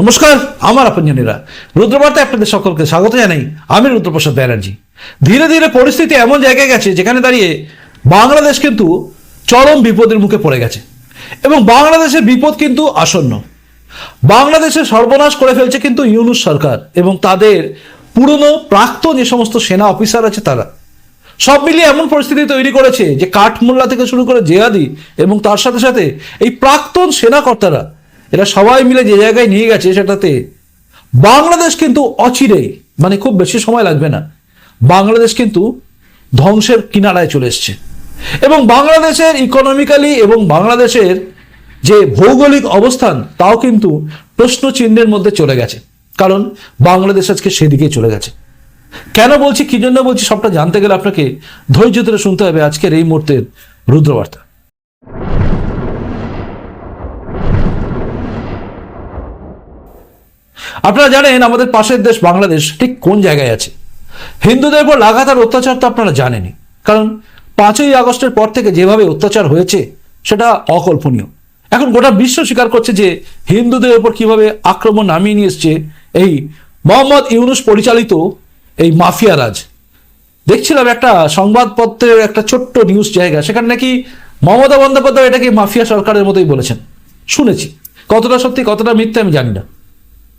নমস্কার, আমার আপনজনেরা। রুদ্রবার্তা আপনাদের সকলকে স্বাগত জানাই। আমি রুদ্রপ্রসাদ ব্যানার্জি। ধীরে ধীরে পরিস্থিতি এমন জায়গায় গেছে, যেখানে দাঁড়িয়ে বাংলাদেশ কিন্তু চরম বিপদের মুখে পড়ে গেছে। এবং বাংলাদেশের বিপদ কিন্তু আসন্ন। বাংলাদেশের সর্বনাশ করে ফেলছে কিন্তু ইউনুস সরকার এবং তাদের পুরনো, প্রাক্তন যে সমস্ত সেনা অফিসার আছে তারা। সব মিলিয়ে এমন পরিস্থিতি তৈরি করেছে যে কাঠমোল্লা থেকে শুরু করে জেহাদি এবং তার সাথে সাথে এই প্রাক্তন সেনাকর্তারা এরা সবাই মিলে যে জায়গায় নিয়ে গেছে সেটাতে, বাংলাদেশ কিন্তু অচিরেই মানে খুব বেশি সময় লাগবে না, বাংলাদেশ কিন্তু ধ্বংসের কিনারায় চলে এসছে। এবং বাংলাদেশের ইকোনমিক্যালি এবং বাংলাদেশের যে ভৌগোলিক অবস্থান, তাও কিন্তু প্রশ্ন চিহ্নের মধ্যে চলে গেছে। কারণ বাংলাদেশ আজকে সেদিকেই চলে গেছে। কেন বলছি, কি জন্য বলছি, সবটা জানতে গেলে আপনাকে ধৈর্য ধরে শুনতে হবে আজকের এই মুহূর্তের রুদ্রবার্তা। আপনারা জানেন আমাদের পাশের দেশ বাংলাদেশ ঠিক কোন জায়গায় আছে? হিন্দুদের উপর লাগাতার অত্যাচার তো আপনারা জানেনই। কারণ পাঁচই আগস্টের পর থেকে যেভাবে অত্যাচার হয়েছে, সেটা অকল্পনীয়। এখন গোটা বিশ্ব স্বীকার করছে যে হিন্দুদের উপর কীভাবে আক্রমণ নামিয়ে নিয়ে এসছে এই মোহাম্মদ ইউনুস পরিচালিত এই মাফিয়া রাজ। দেখছিলাম একটা সংবাদপত্রের একটা ছোট্ট নিউজ জায়গা, সেখানে নাকি মমতা বন্দ্যোপাধ্যায় এটাকে মাফিয়া সরকারের মতোই বলেছেন। শুনেছি। কতটা সত্যি, কতটা মিথ্যে আমি জানি না।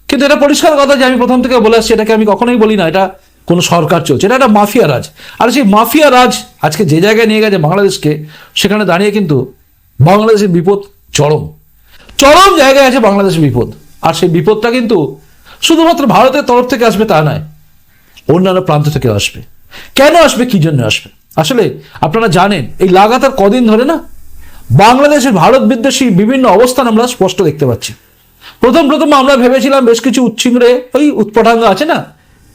কিন্তু এটা পরিষ্কার কথা যে আমি প্রথম থেকে বলে আসছি, এটাকে আমি কখনোই বলি না, এটা কোনো সরকার চলছে, এটা একটা মাফিয়া রাজ। আর সেই মাফিয়া রাজ আজকে যে জায়গায় নিয়ে গেছে বাংলাদেশকে, সেখানে দাঁড়িয়ে কিন্তু বাংলাদেশের বিপদ চরম। চরম জায়গায় আছে বাংলাদেশের বিপদ। আর সেই বিপদটা কিন্তু শুধুমাত্র ভারতের তরফ থেকে আসবে তা নয়, অন্যান্য প্রান্ত থেকে আসবে। কেন আসবে, কি জন্য আসবে? আসলে আপনারা জানেন, এই লাগাতার কদিন ধরে না, বাংলাদেশের ভারত বিদ্বেষী বিভিন্ন অবস্থান আমরা স্পষ্ট দেখতে পাচ্ছি। প্রথম প্রথম আমরা ভেবেছিলাম বেশ কিছু উচ্ছিংড়ে, ওই উৎপটাঙ্গা আছে না,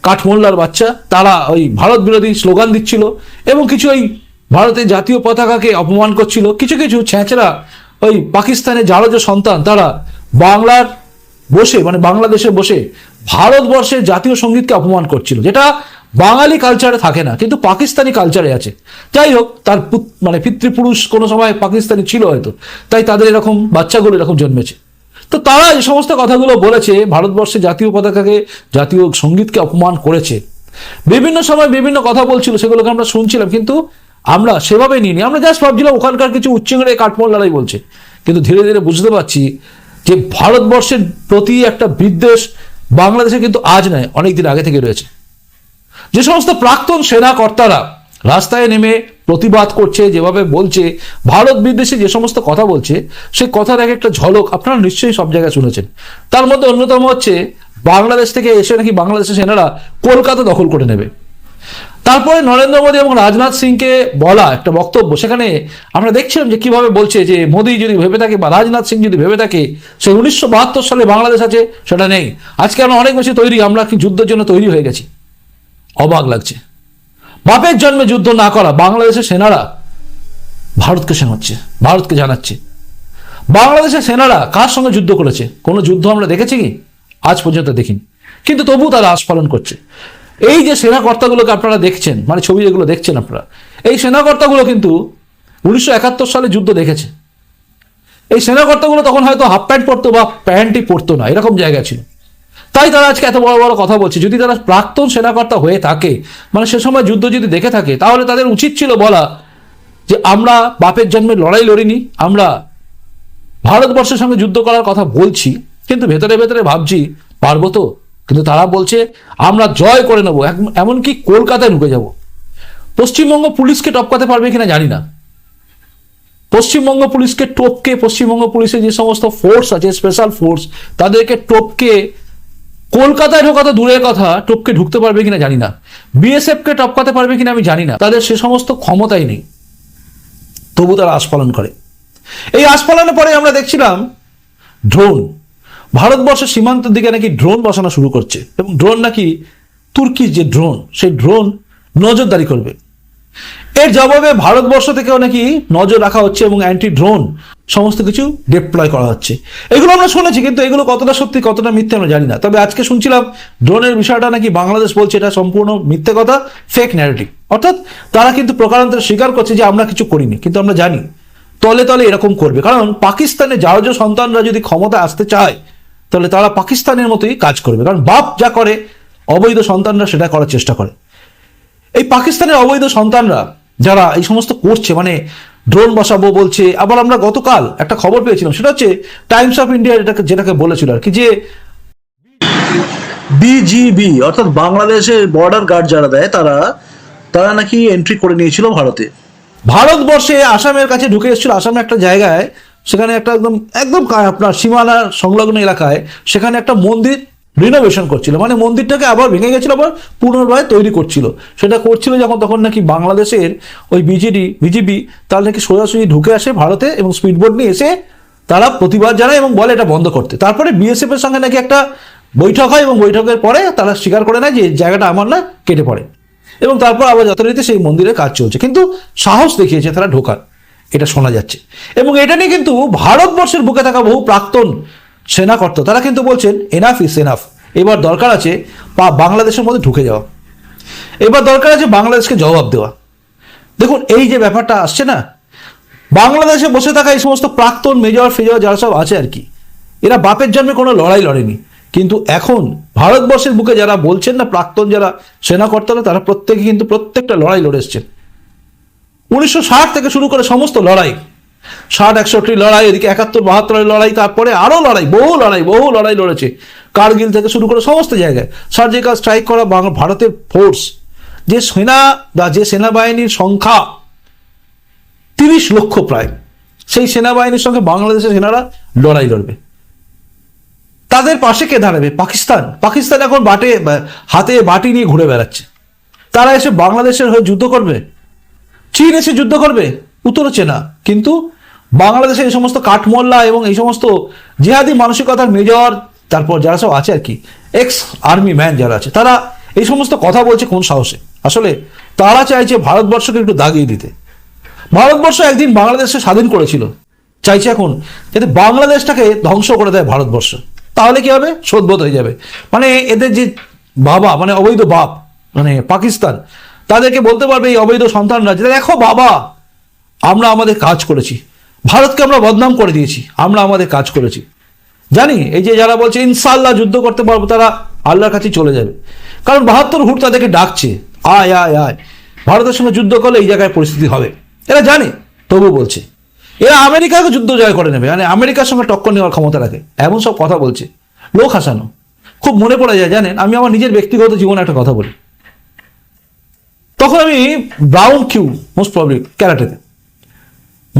কাঠমোল্লার বাচ্চা, তারা ওই ভারত বিরোধী স্লোগান দিচ্ছিল এবং কিছু ওই ভারতের জাতীয় পতাকাকে অপমান করছিল। কিছু কিছু ছেঁচড়া ওই পাকিস্তানের জারজ সন্তান, তারা বাংলার বসে মানে বাংলাদেশে বসে ভারতবর্ষের জাতীয় সঙ্গীতকে অপমান করছিল, যেটা বাঙালি কালচারে থাকে না, কিন্তু পাকিস্তানি কালচারে আছে। যাই হোক, তার মানে পিতৃপুরুষ কোনো সময় পাকিস্তানি ছিল হয়তো, তাই তাদের এরকম বাচ্চাগুলো এরকম জন্মেছে। তো তারা এই সমস্ত কথাগুলো বলেছে, ভারতবর্ষে জাতীয় পতাকাকে, জাতীয় সঙ্গীতকে অপমান করেছে। বিভিন্ন সময় বিভিন্ন কথা বলছিল, সেগুলোকে আমরা শুনছিলাম, কিন্তু আমরা সেভাবে নিইনি। আমরা জাস্ট ভাবছিলাম ওখানকার কিছু উচ্চিংড়ে কাঠমোল্লারাই বলছে। কিন্তু ধীরে ধীরে বুঝতে পারছি যে ভারতবর্ষের প্রতি একটা বিদ্বেষ বাংলাদেশে কিন্তু আজ নয়, অনেক দিন আগে থেকে রয়েছে। যে সমস্ত প্রাক্তন সেনা কর্তারা রাস্তায় নেমে প্রতিবাদ করছে, যেভাবে বলছে, ভারত বিদ্বেষে যে সমস্ত কথা বলছে সেই কথার এক একটা ঝলক আপনারা নিশ্চয়ই সব জায়গায় শুনেছেন। তার মধ্যে অন্যতম হচ্ছে, বাংলাদেশ থেকে এসে নাকি বাংলাদেশের সেনারা কলকাতা দখল করে নেবে। তারপরে নরেন্দ্র মোদী এবং রাজনাথ সিংকে বলা একটা বক্তব্য, সেখানে আমরা দেখছিলাম যে কীভাবে বলছে যে মোদী যদি ভেবে থাকে বা রাজনাথ সিং যদি ভেবে থাকে, সে উনিশশো বাহাত্তর সালে বাংলাদেশ আছে, সেটা নেই। আজকে আমরা অনেক বেশি তৈরি, আমরা কি যুদ্ধের জন্য তৈরি হয়ে গেছি। অবাক লাগছে। বাপের জন্মে যুদ্ধ না করা, বাংলাদেশের সেনারা ভারতকে শোনাচ্ছে, ভারতকে জানাচ্ছে। বাংলাদেশের সেনারা কার সঙ্গে যুদ্ধ করেছে? কোনো যুদ্ধ আমরা দেখেছি কি? আজ পর্যন্ত দেখিনি। কিন্তু তবু তারা আস্ফালন করছে। এই যে সেনা কর্তাগুলোকে আপনারা দেখছেন মানে ছবি যেগুলো দেখছেন আপনারা, এই সেনা কর্তাগুলো কিন্তু উনিশশো একাত্তর সালে যুদ্ধ দেখেছে। এই সেনা কর্তাগুলো তখন হয়তো হাফ প্যান্ট পরতো বা প্যান্টই পরতো না, এরকম জায়গা ছিল। তাই তারা আজকে এত বড় বড় কথা বলছে। যদি তারা প্রাক্তন সেনাকর্তা হয়ে থাকে মানে সে সময় যুদ্ধ যদি দেখে থাকে, তাহলে তাদের উচিত ছিল বলা যে আমরা বাপের জন্মে লড়াই লড়িনি, আমরা ভারতবর্ষের সঙ্গে যুদ্ধ করার কথা বলছি, কিন্তু ভেতরে ভেতরে ভাবছি, পারব তো? কিন্তু তারা বলছে, আমরা জয় করে নেব এমনকি কলকাতায় ঢুকে যাব। পশ্চিমবঙ্গ পুলিশকে টপকাতে পারবে কিনা জানি না। পশ্চিমবঙ্গ পুলিশকে টপকে, পশ্চিমবঙ্গ পুলিশের যে সমস্ত ফোর্স আছে স্পেশাল ফোর্স তাদেরকে টপকে কলকাতায় ঢোকা তো দূরের কথা, টপকে ঢুকতে পারবে কিনা জানি না। বিএসএফ কে টপকাতে পারবে কিনা আমি জানি না। তাদের সে সমস্ত ক্ষমতাই নেই। তবু তারা আস্ফালন করে। এই আস্ফালনের পরে আমরা দেখছিলাম ড্রোন ভারতবর্ষের সীমান্তের দিকে নাকি ড্রোন বসানো শুরু করছে। এবং ড্রোন নাকি তুর্কির যে ড্রোন সেই ড্রোন নজরদারি করবে। এর জবাবে ভারতবর্ষ থেকেও নাকি নজর রাখা হচ্ছে এবং অ্যান্টি ড্রোন সমস্ত কিছু ডিপ্লয় করা হচ্ছে। এগুলো আমরা শুনেছি, কিন্তু এগুলো কতটা সত্যি, কতটা মিথ্যে আমরা জানি না। তবে আজকে শুনছিলাম ড্রোনের বিষয়টা নাকি বাংলাদেশ বলছে এটা সম্পূর্ণ মিথ্যে কথা ফেক ন্যারেটিভ অর্থাৎ তারা কিন্তু প্রকারান্তরে স্বীকার করছে যে আমরা কিছু করিনি, কিন্তু আমরা জানি তলে তলে এরকম করবে। কারণ পাকিস্তানে জাহাজ সন্তানরা যদি ক্ষমতা আসতে চায়, তাহলে তারা পাকিস্তানের মতোই কাজ করবে। কারণ বাপ যা করে, অবৈধ সন্তানরা সেটা করার চেষ্টা করে। এই পাকিস্তানের অবৈধ সন্তানরা যারা এই সমস্ত করছে মানে ড্রোন বসাবো বলছে আবার আমরা গতকাল একটা খবর পেয়েছিলাম সেটা হচ্ছে টাইমস অফ ইন্ডিয়া এটাকে যেটাকে বলেছিল আর কি যে বিজিবি অর্থাৎ বাংলাদেশের বর্ডার গার্ড যারা দেয় তারা তারা নাকি এন্ট্রি করে নিয়েছিল ভারতে। ভারতবর্ষে আসামের কাছে ঢুকে এসেছিল আসামে একটা জায়গায় সেখানে একটা একদম একদম আপনার সীমানা সংলগ্ন এলাকায় সেখানে একটা মন্দির রিনোভেশন করছিল। মানে মন্দিরটাকে আবার ভেঙে গেছিল, আবার পুনর্বার তৈরি করছিল। সেটা করছিল যখন, তখন নাকি বাংলাদেশের ওই বিজেডি, বিজেপি তার নাকি সোজাসুজি ঢুকে আসে ভারতে এবং স্পিডবোট নিয়ে এসে তারা প্রতিবাদ জানায় এবং বলে এটা বন্ধ করতে। তারপরে বিএসএফ এর সঙ্গে নাকি একটা বৈঠক হয় এবং বৈঠকের পরে তারা স্বীকার করে নেয় যে জায়গাটা আমার না, কেটে পড়ে। এবং তারপর আবার যথারীতি সেই মন্দিরের কাজ চলছে। কিন্তু সাহস দেখিয়েছে তারা ঢোকার। এটা শোনা যাচ্ছে। এবং এটা নিয়ে কিন্তু ভারতবর্ষের বুকে থাকা বহু প্রাক্তন সেনাকর্ত তারা কিন্তু বলছেন এনাফ ইস এনাফ এবার দরকার আছে বাংলাদেশের মধ্যে ঢুকে যাওয়া। এবার দরকার আছে বাংলাদেশকে জবাব দেওয়া। দেখুন, এই যে ব্যাপারটা আসছে না, বাংলাদেশে বসে থাকা এই সমস্ত প্রাক্তন মেজর ফেজর যারা সব আছে আর কি, এরা বাপের জন্মে কোনো লড়াই লড়েনি। কিন্তু এখন ভারতবর্ষের বুকে যারা বলছেন না, প্রাক্তন যারা সেনাকর্তারা তারা প্রত্যেকে কিন্তু প্রত্যেকটা লড়াই লড়ে এসছেন। উনিশশো ষাট থেকে শুরু করে সমস্ত লড়াই ষাট, একষট্টি লড়াই, এদিকে একাত্তর বাহাত্তরের লড়াই তারপরে আরও লড়াই, বহু লড়াই বহু লড়াই লড়েছে। কার্গিল থেকে শুরু করে সমস্ত জায়গায়। সার্জিক্যাল স্ট্রাইক করা বাং- ভারতের ফোর্স যে সেনা বা যে সেনাবাহিনীর সংখ্যা তিরিশ লক্ষ প্রায়, সেই সেনাবাহিনীর সঙ্গে বাংলাদেশের সেনারা লড়াই লড়বে। তাদের পাশে কে দাঁড়াবে? পাকিস্তান। পাকিস্তান এখন বাটে হাতে বাটি নিয়ে ঘুরে বেড়াচ্ছে। তারা এসে বাংলাদেশের হয়ে যুদ্ধ করবে? চীন এসে যুদ্ধ করবে? উত্তর হচ্ছে না। কিন্তু বাংলাদেশের এই সমস্ত কাঠমোল্লা এবং এই সমস্ত জিহাদি মানসিকতার মেজর, তারপর যারা সব আছে আর কি এক্স আর্মি ম্যান যারা আছে, তারা এই সমস্ত কথা বলছে কোন সাহসে? আসলে তারা চাইছে ভারতবর্ষকে একটু দাগিয়ে দিতে। ভারতবর্ষ একদিন বাংলাদেশকে স্বাধীন করেছিল। চাইছে এখন যাতে বাংলাদেশটাকে ধ্বংস করে দেয় ভারতবর্ষ। তাহলে কি হবে? শোধবোধ হয়ে যাবে। মানে এদের যে বাবা মানে অবৈধ বাপ মানে পাকিস্তান, তাদেরকে বলতে পারবে এই অবৈধ সন্তানরা যে, দেখো বাবা আমরা আমাদের কাজ করেছি। ভারতকে আমরা বদনাম করে দিয়েছি। আমরা আমাদের কাজ করেছি। জানি, এই যে যারা বলছে ইনশাল্লাহ যুদ্ধ করতে পারব, তারা আল্লাহর কাছে চলে যাবে। কারণ বাহাত্তর হুট তাদেরকে ডাকছে, আয় আয় আয়। ভারতের সঙ্গে যুদ্ধ করলে এই জায়গায় পরিস্থিতি হবে। এরা জানে, তবু বলছে। এরা আমেরিকাকে যুদ্ধ জয় করে নেবে মানে আমেরিকার সঙ্গে টক্কর নেওয়ার ক্ষমতা রাখে। এমন সব কথা বলছে। লোক হাসানো। খুব মনে পড়ে যায়, জানেন? আমি আমার নিজের ব্যক্তিগত জীবনে একটা কথা বলি। তখন আমি ব্রাউন কিউ মোস্ট প্রবলি ক্যারাটেতে।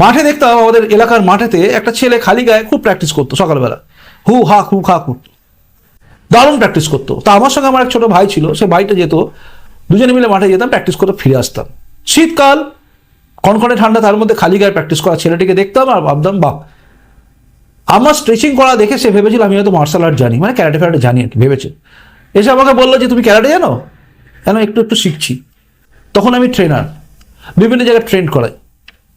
মাঠে দেখতাম আমাদের এলাকার মাঠেতে একটা ছেলে খালি গায়ে খুব প্র্যাকটিস করতো সকালবেলা। হু, হা, হু খা করতো দারুণ প্র্যাকটিস করতো। তা আমার সঙ্গে আমার এক ছোট ভাই ছিল, সে ভাইটা যেত। দুজনে মিলে মাঠে যেতাম প্র্যাকটিস করে ফিরে আসতাম। শীতকাল, কনকনে ঠান্ডা, তার মধ্যে খালি গায়ে প্র্যাকটিস করা ছেলেটিকে দেখতাম আর ভাবতাম বাপ আমার স্ট্রেচিং করা দেখে সে ভেবেছিল, আমি হয়তো মার্শাল আর্ট জানি মানে ক্যারাটে ফ্যারাটে জানি আর কি, ভেবেছে। এসে আমাকে বলল যে, তুমি ক্যারাটে জানো? কেন, একটু একটু শিখছি। তখন আমি ট্রেনার বিভিন্ন জায়গায় ট্রেন করাই।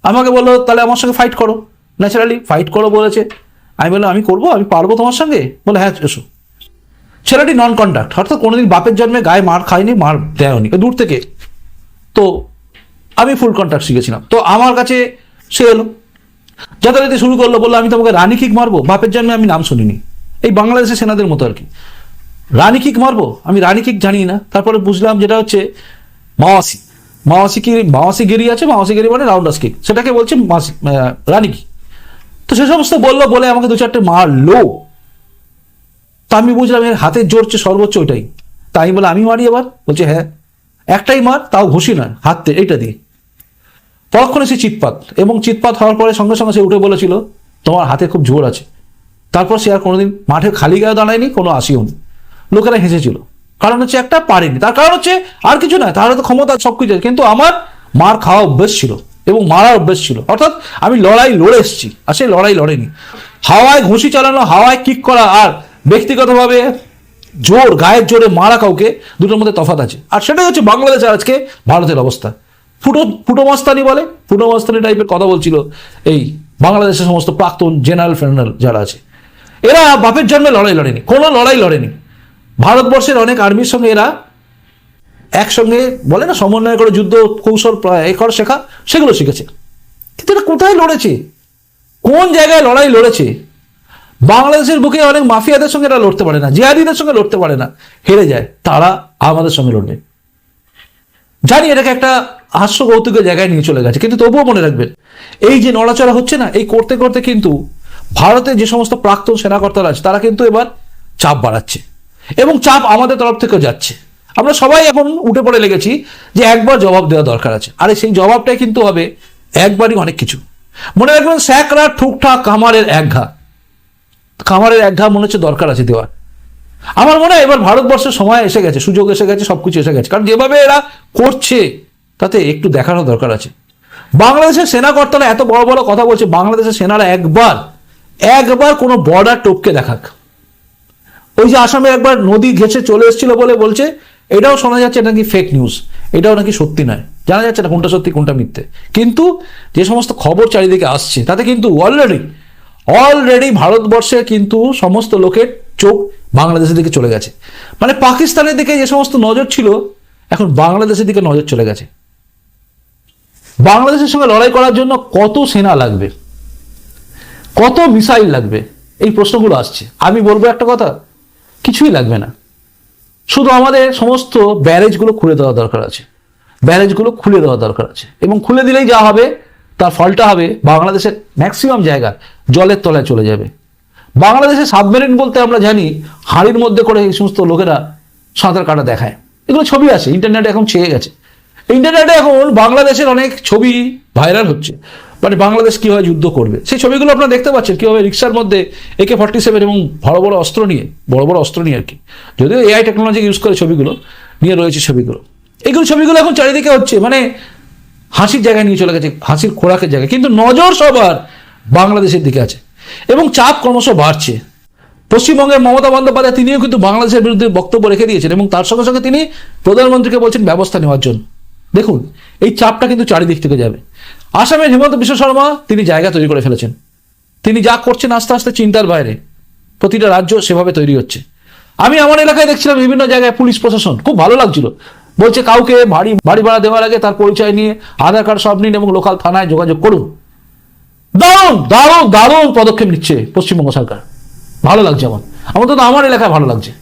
আমাকে বলল, তাহলে আমার সঙ্গে ফাইট করো। ন্যাচারালি ফাইট করো বলেছে। আমি বললাম, আমি করব? আমি পারব তোমার সঙ্গে? বলে হ্যাঁ এসো। ছেলেটি নন কন্ট্যাক্ট অর্থাৎ কোনোদিন বাপের জন্মে গায়ে মার খায়নি, মার দেয়নি দূর থেকে। তো আমি ফুল কন্ট্যাক্ট শিখেছিলাম। তো আমার কাছে সে এলো। যথারীতি শুরু করল, বলল, আমি তোমাকে রানী কিক মারবো? বাপের জন্মে আমি নাম শুনিনি। এই বাংলাদেশের সেনাদের মতো আর কি। রানী কিক মারবো? আমি রানী কিক জানি না তারপরে বুঝলাম যেটা হচ্ছে মাওয়াসি। মাওয়াসি কি মাওয়াসি গিরি আছে মাওয়াসি গিরি মানে রাউন্ডাস সেটাকে বলছে রানী তো সে সমস্ত বলল, বলে আমাকে দু চারটে মারলো। তা আমি বুঝলাম, এর হাতের জোরছে সর্বোচ্চ ওইটাই। তাই বলে আমি মারি এবার বলছে হ্যাঁ। একটাই মার, তাও ঘুষি না হাতে এইটা দিয়ে। পরক্ষণে সে চিৎপাত, এবং চিৎপাত হওয়ার পরে সঙ্গে সঙ্গে সে উঠে বলেছিল, তোমার হাতে খুব জোর আছে। তারপর সে আর কোনোদিন মাঠে খালি গায়ে দাঁড়ায়নি, কোনো আসিও লোকেরা হেসেছিল। কারণ হচ্ছে একটা পারেনি। তার কারণ হচ্ছে আর কিছু নয় তার তো ক্ষমতা সব কিছু। কিন্তু আমার মার খাওয়া অভ্যেস ছিল এবং মারার অভ্যেস ছিল। অর্থাৎ আমি লড়াই লড়ে এসেছি, আর সেই লড়াই লড়েনি। হাওয়ায় ঘুষি চালানো, হাওয়ায় কিক করা আর ব্যক্তিগতভাবে জোর, গায়ের জোরে মারা কাউকে, দুটোর মধ্যে তফাৎ আছে। আর সেটাই হচ্ছে বাংলাদেশের আজকে ভারতের অবস্থা। ফুটো ফুটো মাস্তানি বলে ফুটো মাস্তানি টাইপের কথা বলছিল এই বাংলাদেশের সমস্ত প্রাক্তন জেনারেল ফেনারেল যারা আছে। এরা বাপের জন্মে লড়াই লড়েনি, কোনো লড়াই লড়েনি। ভারতবর্ষের অনেক আর্মির সঙ্গে এরা একসঙ্গে বলে না, সমন্বয় করে যুদ্ধ, কৌশল এ করা শেখা সেগুলো শিখেছে। কিন্তু এরা কোথায় লড়েছে? কোন জায়গায় লড়াই লড়েছে? বাংলাদেশের বুকে অনেক মাফিয়াদের সঙ্গে এরা লড়তে পারে না, জিহাদিদের সঙ্গে লড়তে পারে না। হেরে যায়, তারা আমাদের সঙ্গে লড়বে। জানি এটাকে একটা হাস্য কৌতুকের জায়গায় নিয়ে চলে গেছে, কিন্তু তবুও মনে রাখবেন, এই যে নড়াচড়া হচ্ছে না, এই করতে করতে কিন্তু ভারতের যে সমস্ত প্রাক্তন সেনাকর্তারা আছে, তারা কিন্তু এবার চাপ বাড়াচ্ছে। এবং চাপ আমাদের তরফ থেকেও যাচ্ছে। আমরা সবাই এখন উঠে পড়ে লেগেছি যে একবার জবাব দেওয়া দরকার আছে। আরে সেই জবাবটাই কিন্তু হবে একবারই অনেক কিছু। মনে রাখবেন স্যাকরা ঠুকঠাক কামারের এক ঘা। কামারের এক ঘা মনে হচ্ছে দরকার আছে দেওয়ার। আমার মনে হয় এবার ভারতবর্ষের সময় এসে গেছে, সুযোগ এসে গেছে, সবকিছু এসে গেছে। কারণ যেভাবে এরা করছে, তাতে একটু দেখানো দরকার আছে। বাংলাদেশের সেনাকর্তারা এত বড় বড় কথা বলছে, বাংলাদেশের সেনারা একবার একবার কোনো বর্ডার টপকে দেখাক। ওই যে আসামে একবার নদী ঘেঁষে চলে এসেছিল বলে বলছে, এটাও শোনা যাচ্ছে এটা নাকি ফেক নিউজ এটাও নাকি সত্যি নয়। জানা যাচ্ছে না কোনটা সত্যি, কোনটা মিথ্যে। কিন্তু যে সমস্ত খবর চারিদিকে আসছে, তাতে কিন্তু অলরেডি অলরেডি ভারতবর্ষে কিন্তু সমস্ত লোকের চোখ বাংলাদেশের দিকে চলে গেছে। মানে পাকিস্তানের দিকে যে সমস্ত নজর ছিল, এখন বাংলাদেশের দিকে নজর চলে গেছে। বাংলাদেশের সঙ্গে লড়াই করার জন্য কত সেনা লাগবে? কত মিসাইল লাগবে? এই প্রশ্নগুলো আসছে। আমি বলব একটা কথা কিছুই লাগবে না। শুধু আমাদের সমস্ত ব্যারেজগুলো খুলে দেওয়া দরকার আছে। ব্যারেজগুলো খুলে দেওয়া দরকার আছে। এবং খুলে দিলেই যা হবে, তার ফলটা হবে বাংলাদেশের ম্যাক্সিমাম জায়গা জলের তলায় চলে যাবে। বাংলাদেশে সাবমেরিন বলতে আমরা জানি, হাড়ির মধ্যে করে এই সমস্ত লোকেরা সাঁতার কাটা দেখায়। এগুলো ছবি আছে ইন্টারনেটে এখন ছেয়ে গেছে। ইন্টারনেটে এখন বাংলাদেশের অনেক ছবি ভাইরাল হচ্ছে। মানে বাংলাদেশ কীভাবে যুদ্ধ করবে? সেই ছবিগুলো আপনারা দেখতে পাচ্ছেন কীভাবে রিক্সার মধ্যে একে ফর্টি সেভেন এবং বড় বড় অস্ত্র নিয়ে, বড় বড় অস্ত্র নিয়ে আর কি। যদিও এআই টেকনোলজি ইউজ করে ছবিগুলো, নিয়ে রয়েছে ছবিগুলো। এইগুলো ছবিগুলো এখন চারিদিকে হচ্ছে মানে হাসির জায়গায় নিয়ে চলে গেছে, হাসির খোরাকের জায়গায়। কিন্তু নজর সবার বাংলাদেশের দিকে আছে। এবং চাপ ক্রমশ বাড়ছে। পশ্চিমবঙ্গের মমতা বন্দ্যোপাধ্যায় তিনিও কিন্তু বাংলাদেশের বিরুদ্ধে বক্তব্য রেখে দিয়েছেন এবং তার সঙ্গে সঙ্গে তিনি প্রধানমন্ত্রীকে বলছেন ব্যবস্থা নেওয়ার জন্য। দেখুন, এই চাপটা কিন্তু চারিদিক থেকে যাবে। আসামের হেমন্ত বিশ্ব শর্মা, তিনি জায়গা তৈরি করে ফেলেছেন। তিনি যা করছেন আস্তে আস্তে চিন্তার বাইরে। প্রতিটা রাজ্য সেভাবে তৈরি হচ্ছে। আমি আমার এলাকায় দেখছিলাম বিভিন্ন জায়গায় পুলিশ প্রশাসন। খুব ভালো লাগছিল। বলছে, কাউকে বাড়ি বাড়ি ভাড়া দেওয়ার আগে তার পরিচয় নিয়ে আধার কার্ড সব নিন এবং লোকাল থানায় যোগাযোগ করুন। দারুণ দারুণ দারুণ পদক্ষেপ নিচ্ছে পশ্চিমবঙ্গ সরকার। ভালো লাগছে আমার। আমার তো আমার এলাকায় ভালো লাগছে।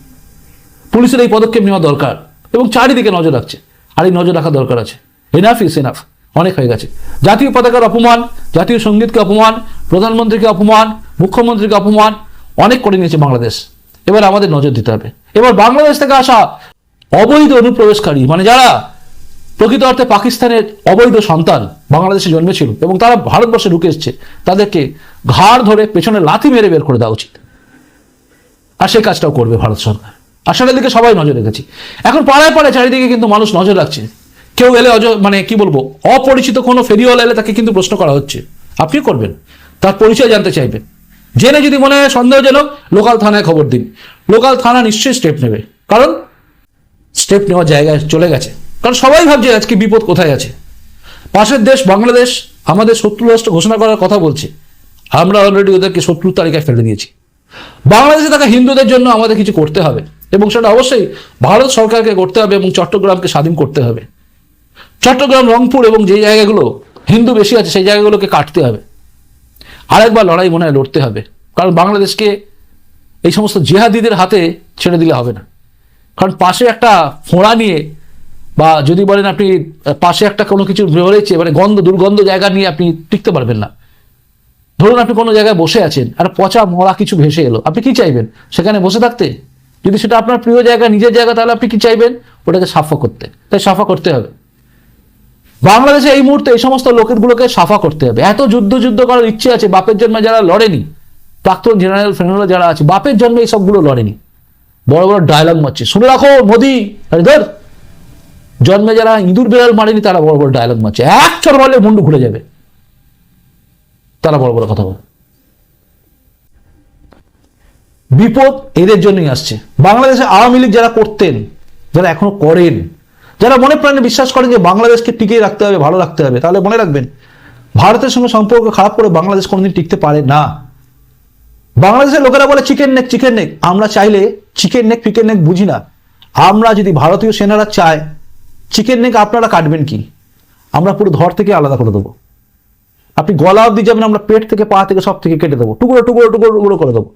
পুলিশের এই পদক্ষেপ নেওয়া দরকার এবং চারিদিকে নজর রাখছে। আর এই নজর রাখা দরকার আছে। এনাফ ইস এনাফ অনেক হয়ে গেছে। জাতীয় পতাকার অপমান, জাতীয় সঙ্গীতকে অপমান, প্রধানমন্ত্রীকে অপমান, মুখ্যমন্ত্রীকে অপমান, অনেক করে নিয়েছে বাংলাদেশ। এবার আমাদের নজর দিতে হবে। এবার বাংলাদেশ থেকে আসা অবৈধ অনুপ্রবেশকারী মানে যারা প্রকৃত অর্থে পাকিস্তানের অবৈধ সন্তান বাংলাদেশে জন্মেছিল এবং তারা ভারতবর্ষে ঢুকে এসছে, তাদেরকে ঘাড় ধরে পেছনে লাথি মেরে বের করে দেওয়া উচিত। আর সেই কাজটাও করবে ভারত সরকার। আর সেটার দিকে সবাই নজর রেখেছি। এখন পাড়ায় পাড়ায় চারিদিকে কিন্তু মানুষ নজর রাখছে। কেউ এলে অজ মানে কি বলব, অপরিচিত কোনো ফেরিওয়ালা এলে তাকে কিন্তু প্রশ্ন করা হচ্ছে। আপনি করবেন? তার পরিচয় জানতে চাইবেন জেনে যদি মনে হয় সন্দেহজনক, লোকাল থানায় খবর দিন। লোকাল থানা নিশ্চয়ই স্টেপ নেবে। কারণ স্টেপ নেওয়ার জায়গায় চলে গেছে। কারণ সবাই ভাবছে আজকে বিপদ কোথায় আছে। পাশের দেশ বাংলাদেশ, আমাদের শত্রু রাষ্ট্র ঘোষণা করার কথা বলছে। আমরা অলরেডি ওদেরকে শত্রুর তালিকায় ফেলে দিয়েছি। বাংলাদেশে থাকা হিন্দুদের জন্য আমাদের কিছু করতে হবে। এবং সেটা অবশ্যই ভারত সরকারকে করতে হবে এবং চট্টগ্রামকে স্বাধীন করতে হবে। চট্টগ্রাম, রংপুর এবং যে জায়গাগুলো হিন্দু বেশি আছে, সেই জায়গাগুলোকে কাটতে হবে। আরেকবার লড়াই মনে হয় লড়তে হবে। কারণ বাংলাদেশকে এই সমস্ত জিহাদিদের হাতে ছেড়ে দিলে হবে না। কারণ পাশে একটা ফোঁড়া নিয়ে বা যদি বলেন আপনি, পাশে একটা কোনো কিছু রয়েছে মানে গন্ধ, দুর্গন্ধ জায়গা নিয়ে আপনি টিকতে পারবেন না। ধরুন আপনি কোনো জায়গায় বসে আছেন, আর পচা মরা কিছু ভেসে এলো, আপনি কি চাইবেন? সেখানে বসে থাকতে? যদি সেটা আপনার প্রিয় জায়গা, নিজের জায়গা, তাহলে আপনি কি চাইবেন? ওটাকে সাফা করতে। তাই সাফা করতে হবে। বাংলাদেশে এই মুহূর্তে এই সমস্ত লোকেরগুলোকে সাফা করতে হবে। এত যুদ্ধ যুদ্ধ করার ইচ্ছে আছে, বাপের জন্মে যারা লড়েনি, প্রাক্তন জেনারেল ফেনারেল যারা আছে, বাপের জন্মে এই সবগুলো লড়েনি। বড় বড় ডায়লগ মারছে। শুনে রাখো, মোদি ধর জন্মে যারা ইঁদুর বিড়াল মারেনি, তারা বড় বড় ডায়লগ মারছে। এক চর মারলে মুন্ডু ঘুরে যাবে। তারা বড় বড় কথা বলে। বিপদ এদের জন্যই আসছে। বাংলাদেশে আওয়ামী লীগ যারা করতেন, যারা এখনও করেন যারা মনে প্রাণে বিশ্বাস করেন যে বাংলাদেশকে টিকিয়ে রাখতে হবে, ভালো রাখতে হবে, তাহলে মনে রাখবেন, ভারতের সঙ্গে সম্পর্ক খারাপ করে বাংলাদেশ কোনোদিন টিকতে পারে না। বাংলাদেশের লোকেরা বলে চিকেন নেক চিকেন নেক আমরা চাইলে চিকেন নেক ফিকেন নেক বুঝি না। আমরা যদি ভারতীয় সেনারা চায় চিকেন নেক আপনারা কাটবেন কি? আমরা পুরো ধর থেকে আলাদা করে দেবো। আপনি গলা অব্দি যাবেন, আমরা পেট থেকে, পা থেকে সব থেকে কেটে দেবো। টুকরো টুকরো টুকরো টুকরো করে দেবো।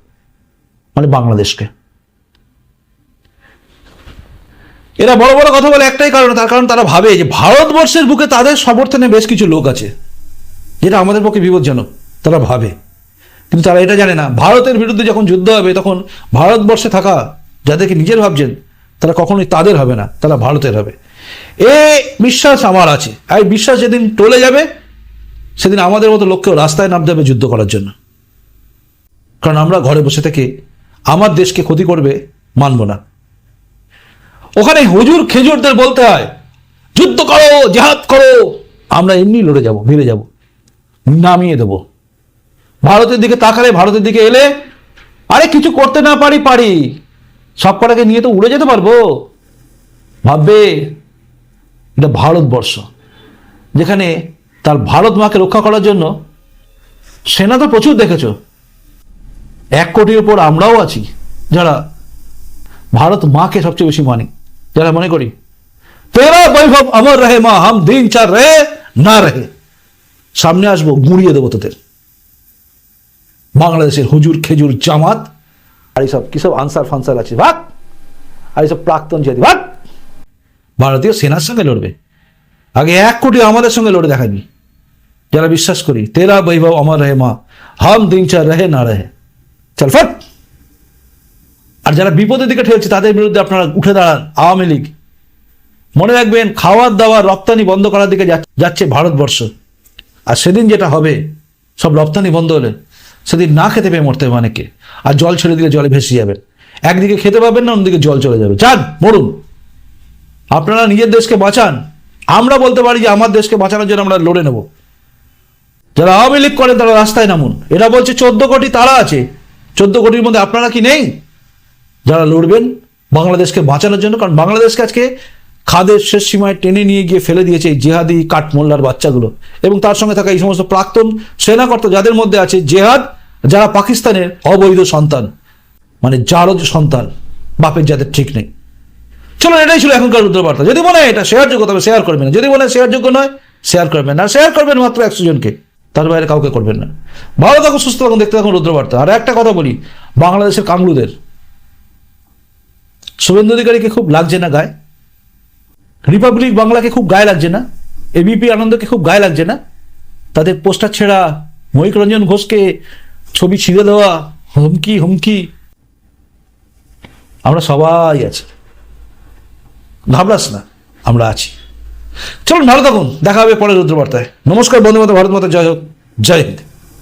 মানে বাংলাদেশকে। এরা বড় বড় কথা বলে একটাই কারণ, তার কারণ তারা ভাবে যে ভারতবর্ষের বুকে তাদের সমর্থনে বেশ কিছু লোক আছে, যেটা আমাদের পক্ষে বিপজ্জনক, তারা ভাবে। কিন্তু তারা এটা জানে না, ভারতের বিরুদ্ধে যখন যুদ্ধ হবে, তখন ভারতবর্ষে থাকা যাদেরকে নিজের ভাবছেন, তারা কখনোই তাদের হবে না, তারা ভারতের হবে। এ বিশ্বাস আমার আছে, আর বিশ্বাস যেদিন টলে যাবে, সেদিন আমাদের মতো লোককেও রাস্তায় নামতে হবে যুদ্ধ করার জন্য। কারণ আমরা ঘরে বসে থেকে আমার দেশকে ক্ষতি করবে মানব না। ওখানে হুজুর খেজুরদের বলতে হয়, যুদ্ধ করো, জেহাদ করো। আমরা এমনি লড়ে যাব ভিড়ে যাব, নামিয়ে দেব। ভারতের দিকে তাকালে ভারতের দিকে এলে, আরে কিছু করতে না পারি পারি। সব কটাকে নিয়ে তো উড়ে যেতে পারব। ভাববে, এটা ভারতবর্ষ, যেখানে তার ভারত মাকে রক্ষা করার জন্য সেনা তো প্রচুর দেখেছ। এক কোটির উপর আমরাও আছি, যারা ভারত মাকে সবচেয়ে বেশি মানি। যারা মনে করি, তেরা বৈভব অমর রহে, মা, হাম দিন চার রহে, না রহে। সামনে আসব, গুঁড়িয়ে দেবো তোদের। বাংলাদেশের হুজুর, খেজুর, জামাত, আর এইসব কিসব আনসার ফানসার আছে? ভাগ! আর এইসব প্রাক্তন জাতি, ভাগ! ভারতীয় সেনার সঙ্গে লড়বে। আগে এক কোটি আমাদের সঙ্গে লড়ে দেখাবি। যারা বিশ্বাস করি, তেরা বৈভব আমার রহে, মা, হাম দিন চার রহে, না রহে। চল, ফট! যারা বিপদের দিকে ঠেলছে, তাদের বিরুদ্ধে আপনারা উঠে দাঁড়ান, আওয়ামী লীগ। মনে রাখবেন, খাওয়ার দাওয়ার রপ্তানি বন্ধ করার দিকে যাচ্ছে ভারতবর্ষ। আর সেদিন যেটা হবে, সব রপ্তানি বন্ধ হলে সেদিন না খেতে পেয়ে মরতে হবে অনেকে। আর জল ছেড়ে দিলে জলে ভেসে যাবেন একদিকে খেতে পাবেন না, অন্যদিকে জল চলে যাবে। চান মরুন। আপনারা নিজের দেশকে বাঁচান। আমরা বলতে পারি যে আমার দেশকে বাঁচানোর জন্য আমরা লড়ে নেব। যারা আওয়ামী লীগ করেন, তারা রাস্তায় নামুন। এরা বলছে, চোদ্দ কোটি তারা আছে। চোদ্দ কোটির মধ্যে আপনারা কি নেই? যারা লড়বেন বাংলাদেশকে বাঁচানোর জন্য, কারণ বাংলাদেশকে আজকে খাদের শেষ সীমায় টেনে নিয়ে গিয়ে ফেলে দিয়েছে এই জেহাদি কাঠমোল্লার বাচ্চাগুলো। এবং তার সঙ্গে থাকা এই সমস্ত প্রাক্তন সেনাকর্তা যাদের মধ্যে আছে জেহাদ, যারা পাকিস্তানের অবৈধ সন্তান মানে জারজ সন্তান, বাপের যাদের ঠিক নেই। চলো এটাই ছিল এখনকার রুদ্রবার্তা। যদি মনে হয় এটা শেয়ার যোগ্য, তবে শেয়ার করবেন যদি মনে হয় শেয়ার যোগ্য নয়, শেয়ার করবেন না। শেয়ার করবেন মাত্র একশো জনকে। তার বাইরে কাউকে করবেন না। ভালো থাকুন, সুস্থ থাকুন, দেখতে থাকুন রুদ্রবার্তা। আর একটা কথা বলি, বাংলাদেশের কামরুদের শুভেন্দু অধিকারীকে খুব লাগছে না গায়ে। রিপাবলিক বাংলাকে খুব গায়ে লাগছে না। এবিপি আনন্দকে খুব গায়ে লাগছে না। তাদের পোস্টার ছেঁড়া মহিক রঞ্জন ঘোষকে ছবি ছিঁড়ে দেওয়া হুমকি হুমকি। আমরা সবাই আছি। ঘাবড়াস না, আমরা আছি। চলুন ভালো থাকুন। দেখা হবে পরের রুদ্রবার্তায়। নমস্কার বন্ধু মাতা ভারত মাতা জয় হোক। জয় হিন্দ।